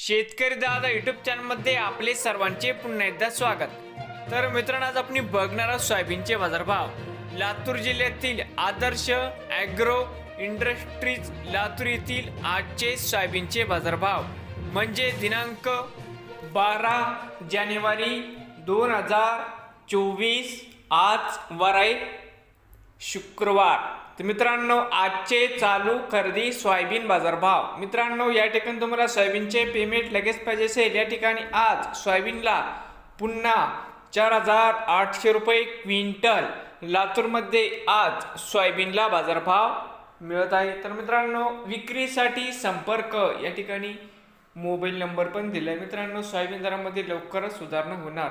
शेतकरी दादा युट्यूब चॅनलमध्ये आपले सर्वांचे पुन्हा एकदा स्वागत. तर मित्रांनो आज आपण बघणार आहोत सोयाबीनचे बाजारभाव. लातूर जिल्ह्यातील आदर्श ॲग्रो इंडस्ट्रीज लातूर येथील आजचे सोयाबीनचे बाजारभाव. म्हणजे दिनांक बारा जानेवारी दोन हजार चोवीस आज वराई शुक्रवार. तर मित्रांनो आजचे चालू खरेदी सोयाबीन बाजारभाव. मित्रांनो या ठिकाणी तुम्हाला सोयाबीनचे पेमेंट लगेच पाहिजे असेल. या ठिकाणी आज सोयाबीनला पुन्हा चार हजार आठशे रुपये क्विंटल लातूरमध्ये आज सोयाबीनला बाजारभाव मिळत आहे. तर मित्रांनो विक्रीसाठी संपर्क. या ठिकाणी मोबाईल नंबर पण दिला आहे मित्रांनो सोयाबीन दरामध्ये लवकरच सुधारणा होणार.